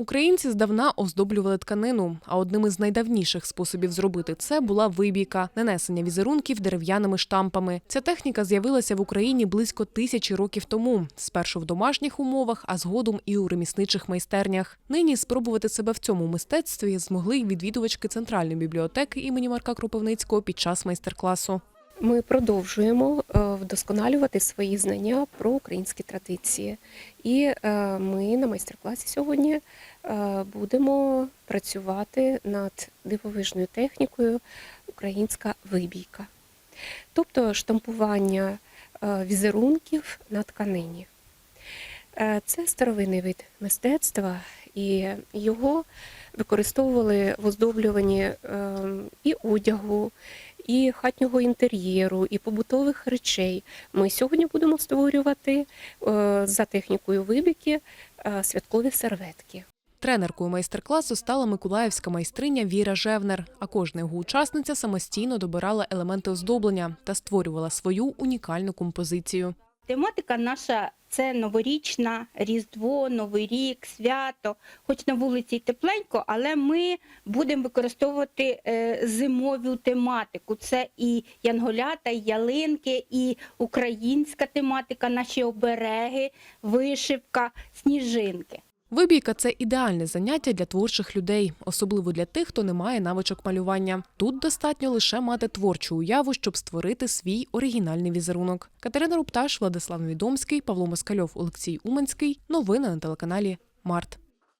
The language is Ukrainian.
Українці здавна оздоблювали тканину, а одним із найдавніших способів зробити це була вибійка, нанесення візерунків дерев'яними штампами. Ця техніка з'явилася в Україні близько тисячі років тому, спершу в домашніх умовах, а згодом і у ремісничих майстернях. Нині спробувати себе в цьому мистецтві змогли й відвідувачки центральної бібліотеки імені Марка Кропивницького під час майстер-класу. Ми продовжуємо е, вдосконалювати свої знання про українські традиції. І е, ми на майстер-класі сьогодні е, будемо працювати над дивовижною технікою українська вибійка, тобто штампування візерунків на тканині. Це старовинний вид мистецтва, і його використовували в оздоблюванні е, і одягу, і хатнього інтер'єру, і побутових речей. Ми сьогодні будемо створювати е, за технікою вибіки е, святкові серветки. Тренеркою майстер-класу стала миколаївська майстриня Віра Жевнер. А кожна його учасниця самостійно добирала елементи оздоблення та створювала свою унікальну композицію. Тематика наша це новорічна, Різдво, Новий рік, свято. Хоч на вулиці й тепленько, але ми будемо використовувати е, зимову тематику. Це і янголята, і ялинки, і українська тематика, наші обереги, вишивка, сніжинки. Вибійка це ідеальне заняття для творчих людей, особливо для тих, хто не має навичок малювання. Тут достатньо лише мати творчу уяву, щоб створити свій оригінальний візерунок. Катерина Рупташ, Владислав Відомський, Павло Москальов, Олексій Уманський. Новини на телеканалі Март.